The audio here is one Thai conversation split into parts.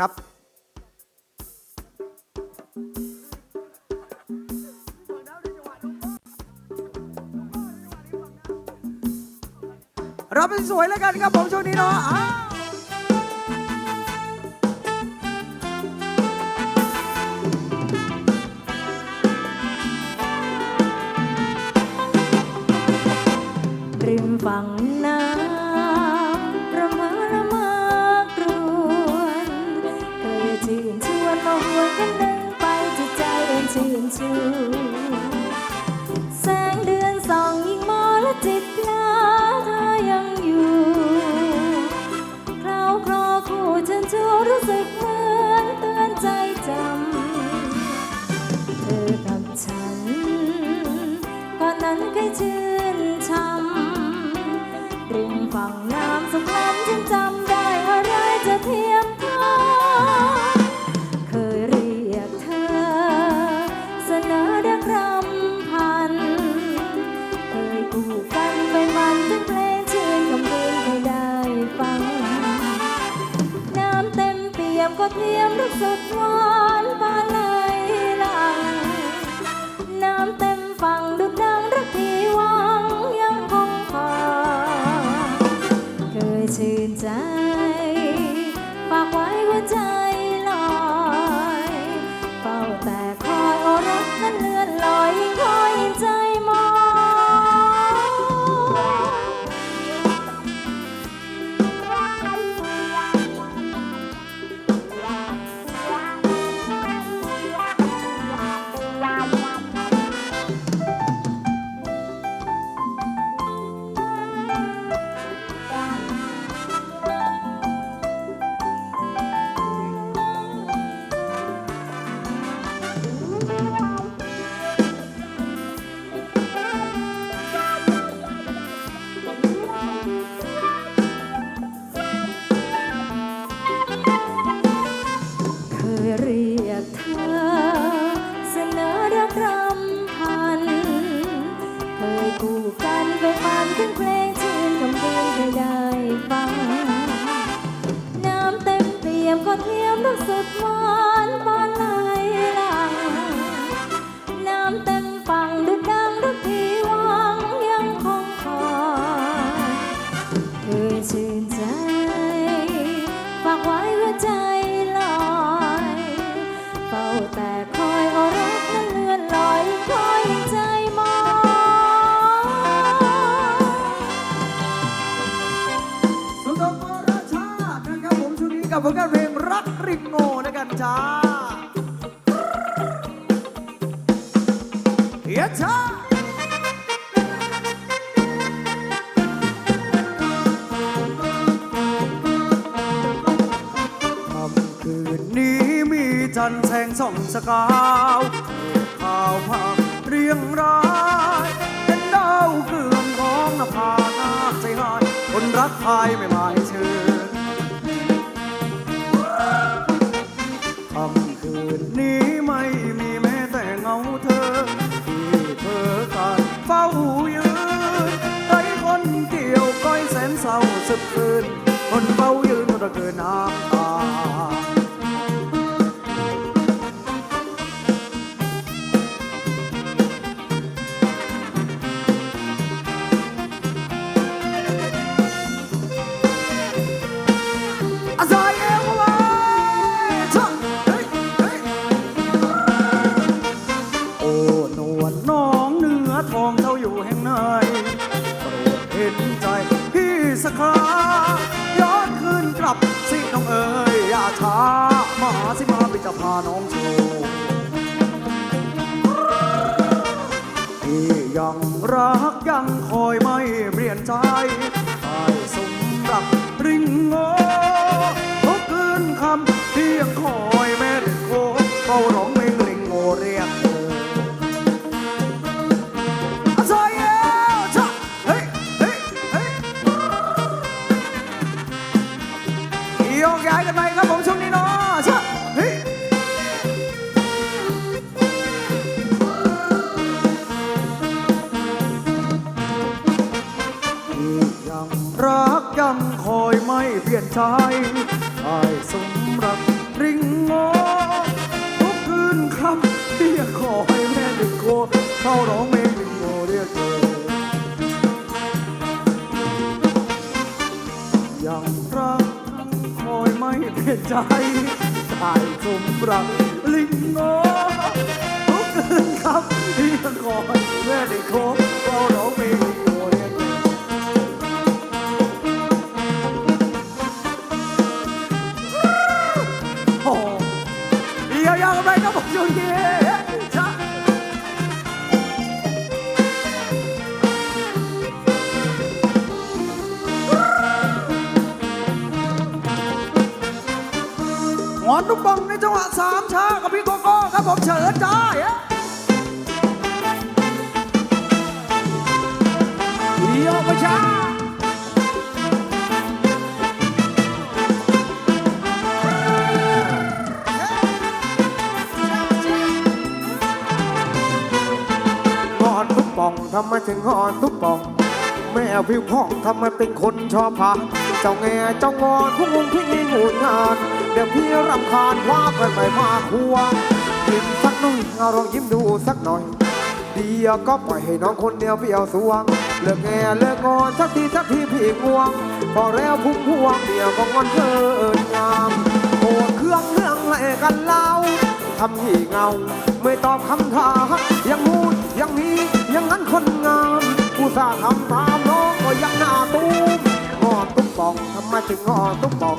ครับ เราไปสวยแล้วกันครับผมช่วงนี้เนาะริมฝั่งน้ำ ก็เตรียมรักสดหวานบานลา คู่กันไปฟังถึงเพลงชื่นคำเพลงให้ได้ฟัง น้ำเต็มเปี่ยมก็เทียมรู้สึกว่า กับผลงานเพลงรักริงโง่นะกันจ้าเฮียจ้าคืนนี้มีจันแสงส่องสกาวข่าวภาพเรียงรายเป็นดาวเกลื่อนของนภาหน้าใจหายคนรักใคยไม่หมายชื่อ นี้ไม่มีแม้แต่เงาเธอ ที่เธอขาดเฝ้าอยู่ไอ้คนเกี่ยวก้อยแสนเศร้าสึกคืนคนเฝ้ายืนตะเกินน้ำตา ชายชายสมรับริงโอทุกคืนครับเพียขอให้แม่ริงโกเข้าร้องเพลงริงโงเรียกเธอย่างรักคอยไม่เปลี่ยใจชายสมรับริงโอ ผิวพ่องทำไมเป็นคนชอบพาเจ้าแง่เจ้างอนพวกงงพี่งูงาน เดี๋ยวพี่รำคาญว่าไปไปมาควงยิ้มสักหน่อยเอาลองยิ้มดูสักหน่อยเดียวก็ปล่อยให้น้องคนเดียวเพียวสวง เลิกแง่เลิกงอนสักทีสักทีพี่ง่วง พอแล้วพุ่งพวงเดียวก็งอนเกินงามโอ้เครื่องเรื่องอะไรกันเล่าทำหี่เงา ไม่ตอบคำถามยังมูดยังมียังงั้นคนงามอุตส่าห์ทำตาม ยังหน้าตูมงอตุ้มป่องทำไมถึงงอตุ้มป่อง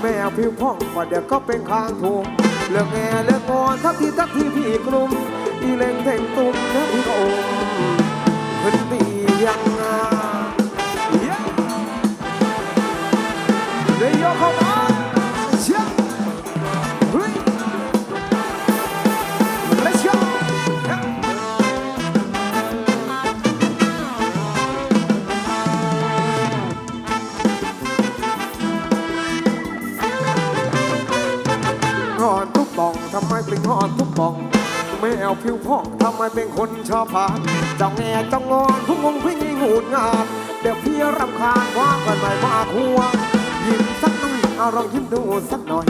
แม่ผิวพ่องว่าเดี๋ยวก็เป็นคางทูมเลือกแง่เลือกงอนทักทีทักทีพี่กลุ่มอีเล่งเท่งตุ้มนะพี่ก็อมขึ้นตียัง ผิวพ่องทำไมเป็นคนชอบพานเจ้าแง่เจ้างอนผู้งงพี่งีหูดงามเดี๋ยวพี่รำคาญว่ากันไม่มาคัวยิ้มสักหน่อยเอาลองยิ้มดูสักหน่อย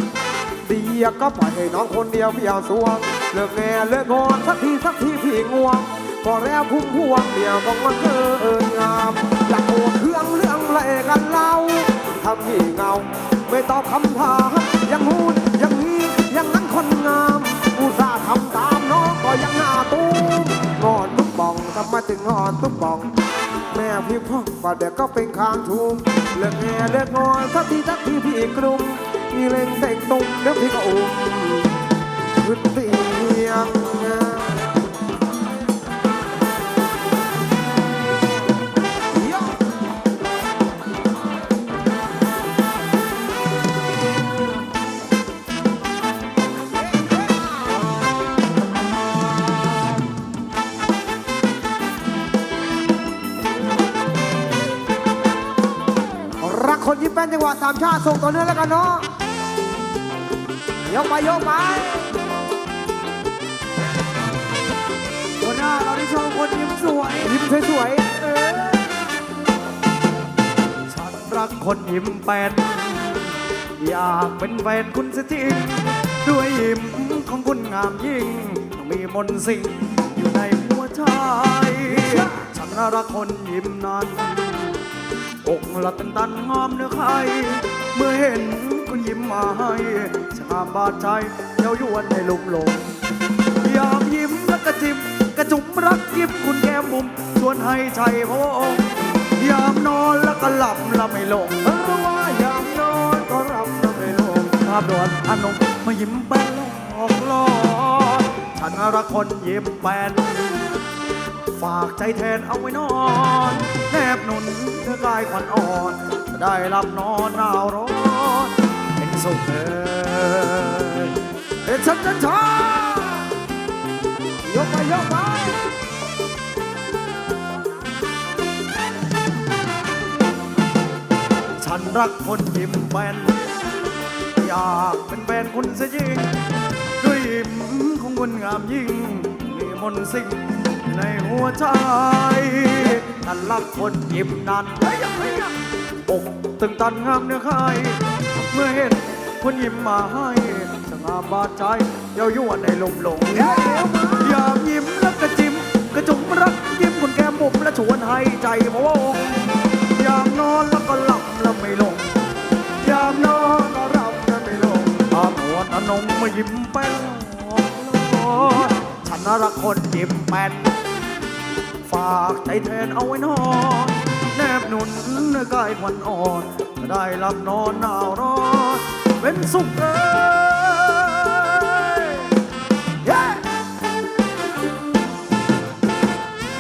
เดียก็ปล่อยให้น้องคนเดียวพี่เอาสวงเลิกแน่เลิกงอนสักทีสักทีพี่ง่วงพอแล้วพุ่มพวงเดียวก็มันเกินงามอยากโอดเครื่องเรื่องไรกันเล่าทำพี่เงา ไม่ตอบคำถามยังหูดยังนี้ยังนั้นคนงาม งงอนทุกป่อง แม่พี่พ่อว่าเด็กก็เป็นคางทูมเลิกแง่เลิกงอนสักทีสักทีพี่กลุ่มมีเล่งเต่งตุ่มแล้วพี่ก็อุ้มขึ้นเตียง นยิ้มแป้นจังหวะสามชาติส่งต่อเนื่องแล้วกันเนาะยกไปยกไปหัวหน้าเราที่ชอบคนยิ้มสวยยิ้มสวยๆเออฉันรักคนยิ้มแป้นอยากเป็นแฟนคุณเสียจริง ด้วยยิ้มของคุณงามยิ่งมีมนต์สิ่งอยู่ในหัวใจ ฉันรักคนยิ้มนั้น อกละตันตันงอมเนื้อไข่เมื่อเห็นคุณยิ้มมาให้ชาบาดใจเย้ายวนในลุมหลงอยากยิ้มแล้วกระจิบกระจุมรักยิบคุณแก้มมุมชวนให้ใจพระองค์ยามนอนแล้วก็หลับแล้วไม่ลงเพราะว่ายามนอนก็หลับแล้วไม่ลงภาพดวนอานงมายิ้มแป้นหลอกล่อฉันรักคนยิ้มแป้น ฝากใจแทนเอาไว้นอนแนบหนุนเธอกายขวัญอ่อนได้หลับนอนหนาวร้อนเป็นสุขเถิดเด็ดฉันจะช้ายกไปยกไปฉันรักคนยิ้มแป้นอยากเป็นแฟนคุณเสียจริงด้วยยิ้มของคนงามยิ่งมีมนต์สิ่ง ในหัวใจท่นรักคนยิบนั้นปกตึงตันห้ามเนื้อคายเมื่อเห็นคนยิ้มมาให้สง่าบาดใจเย้ายั่วในลมหลงอยากยิ้มแล้วก็จิ้มกระจุมรักยิ้มคนแก้มบุบและชวนให้ใจพะวงอยากนอนแล้วก็หลับแล้วไม่ลงอยากนอนก็รับแล้วไม่ลงตามหัวนนงมายิ้มแป้นฉันรักคนยิ้มแป้นากใจแทนเอาไว้นอนแนบหนุนกายผ่อนอ่อนได้หลับนอนหนาวร้อนเป็นสุขเอ้ย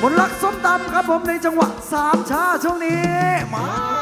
มนลักสมตำครับผมในจังหวะสามชาช่วงนี้มา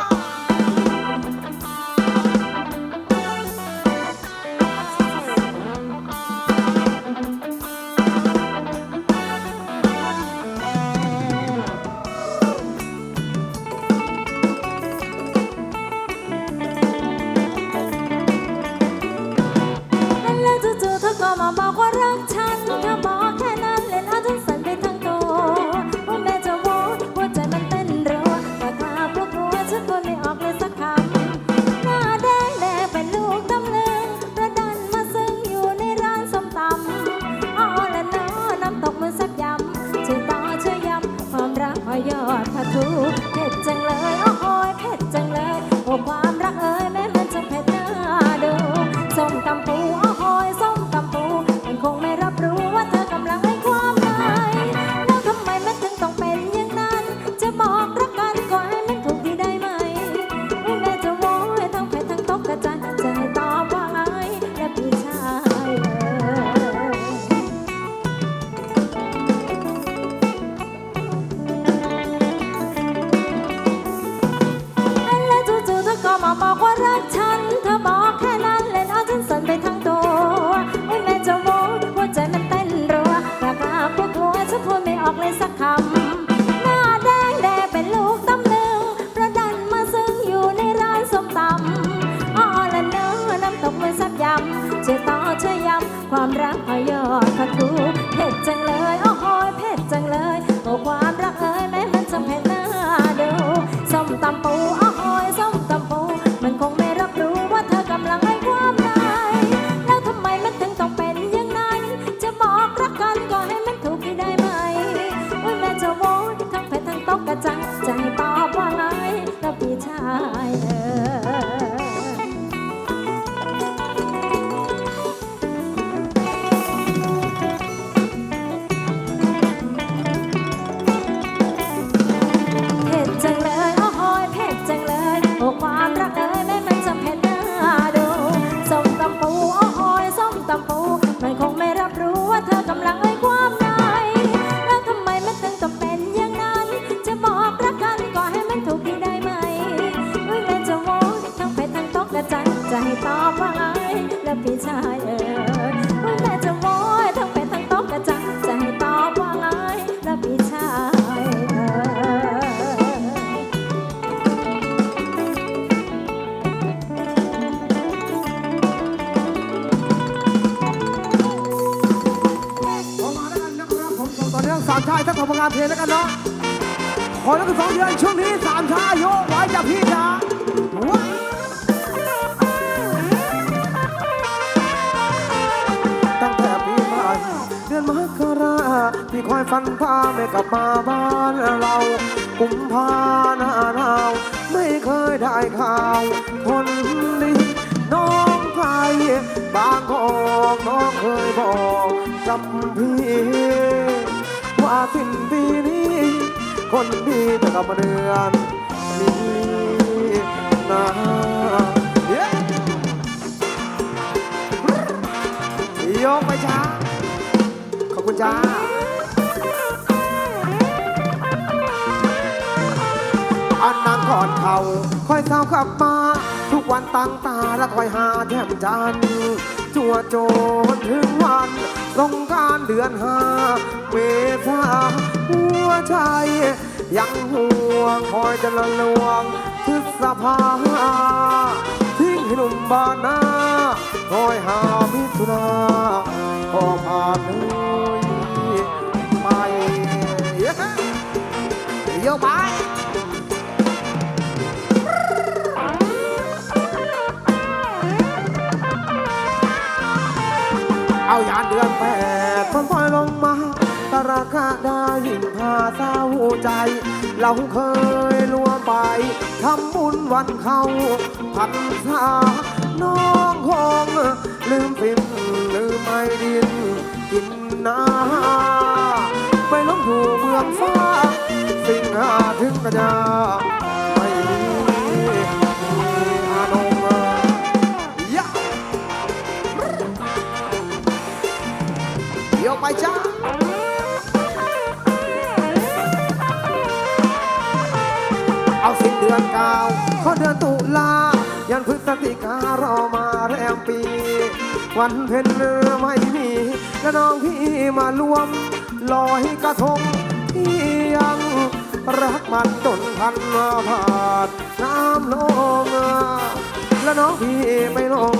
ขอนักสองเดือนช่วงนี้สามชาโยกไว้จากพี่จ้าตั้งแต่ปีใหม่เดือนมกราพี่คอยฟันพาไม่กลับมาบ้านเรากุมภานาหนาวไม่เคยได้ข่าวคนดีน้องไทยบางกอกน้องเคยบอกกับพี่ว่าสิ้นปีนี้ คนดีแต่กับเรือนนี้นะยกไปจ้าขอบคุณจ้าอันนางขอนเขาคอยสาวขับมา ทุกวันตั้งตาและคอยหาแถมจันจั่วโจนถึงวันลงการเดือนห้าเมษา หัวใจ ยังห่วงคอยจะละลวงพฤษภาทิ้งให้หนุ่มบ้านนาคอยหาพิจนาพอผ่าด้วยไปเยอะไปาคาดายิ่งพาเศร้าใจ เราเคยลัวไปทำบุญวันเข้าพันษาน้องคงลืมฟินลืมไม่ดินกินนาไปล้มถูเมืองฟ้า สิ่งหาถึงกระยา ติการอมาแรมปี วันเพ็ญเนื้อไม่มีและน้องพี่มารวมลอยกระทงที่ยังรักมันจนพันมาผาดน้ำลงและน้องพี่ไม่ลง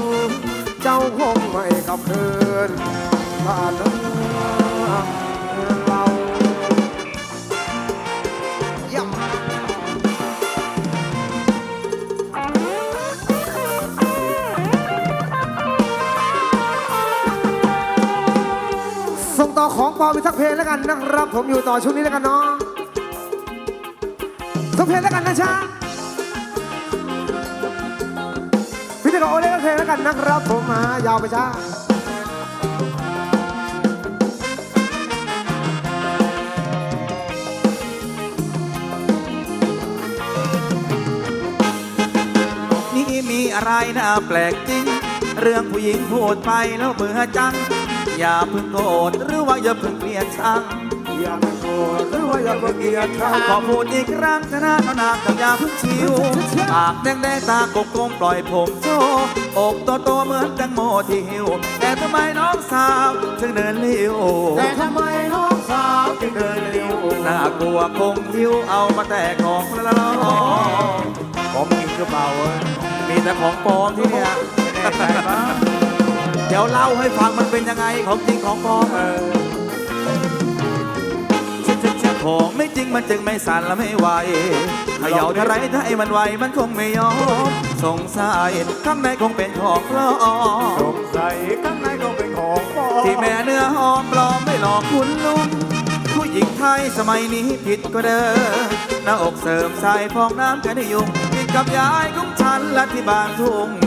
เพลงแล้วกันนะครับผมอยู่ต่อช่วงนี้แล้วกันเนาะสักเพลงแล้วกันนะช้าพี่ตะกโอเล่ก็เพลงแล้วกันนะครับผมมายาวไปช้านี่มีอะไรน่าแปลกจริง เรื่องผู้หญิงพูดไปแล้วเบื่อจัง อย่าเพิ่งโกรธหรือว่าอย่าเพิ่งเกลียดชังอย่าไปโกรธหรือว่าอย่าไปเกลียดเขาขอพูดอีกครั้งชนะนานกับอย่าเพิ่งชิวปากแดงแดงๆตากลมๆปล่อยผมโชว์อกโตโตๆเหมือนแตงโมที่หิว แต่ทำไมน้องสาวถึงเดินเลี้ยวแต่ทำไมน้องสาวถึงเดินเร็วน่ากลัวคงหิวเอามาแต่ของละละผมจริงหรือเปล่าเว้ยมีแต่ของปลอมที่เนี่ยแน่ใจปะเดี๋ยวเล่าให้ฟังมันเป็นยังไงของจริงของปลอมเออของไม่จริงมันจึงไม่สั่นและไม่ไหวเขย่าเท่าไรถ้าไอ้มันไหวมันคงไม่ยอมสงสัยข้างในคงเป็นของปลอมสงสัยข้างในก็เป็นของปลอมที่แม่เนื้อหอมปลอมไม่หลอกคุณลุงผู้หญิงไทยสมัยนี้ผิดก็เดิมหน้าอกเสริมใส่ฟองน้ำแค่ได้ยุงกินกับยายของฉันและที่บ้านทุ่ง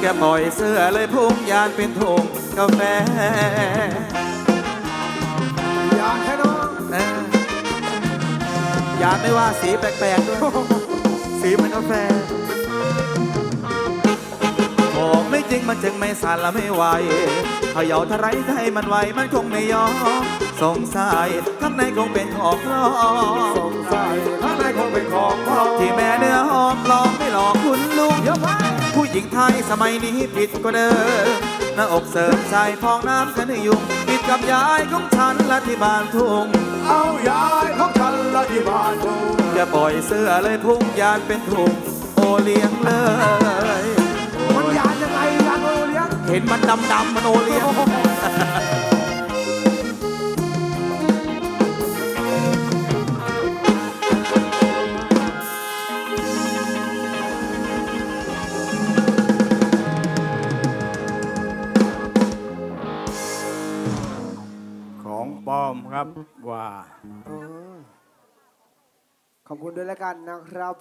แกปล่อยเสื้อเลยพุ่งยานเป็นถุงกาแฟอย่าแค่น้องเออยานไม่ว่าสีแปลกๆด้วยสีเหมือนกาแฟของไม่จริงมันจึงไม่สั่นและไม่ไหวเขย่าเทาไรถ้าให้มันไหวมันคงไม่ยอมสงสัยข้างในคงเป็นของปลอสมงสัยข้างในคงเป็นของปลอมที่แม่เนื้อหอมปลอมไม่หลอกคุณลุงเดี๋ยวไป ผู้หญิงไทยสมัยนี้ผิดกว่าเดิมหน้าอกเสริมใส่ฟองน้ำกันให้ยุ่งผิดกับยายของฉันและที่บ้านทุ่งเอาอย่าให้ของฉันละที่บ้านทุ่งจะปล่อยเสื้อเลยพุ่งยานเป็นถุงโอเลี้ยงเลยมันยานยังไงยานโอเลี้ยงเห็นมันดำๆมันโอเลี้ยงของ ครับว่า ขอบคุณด้วยแล้วกันนะครับ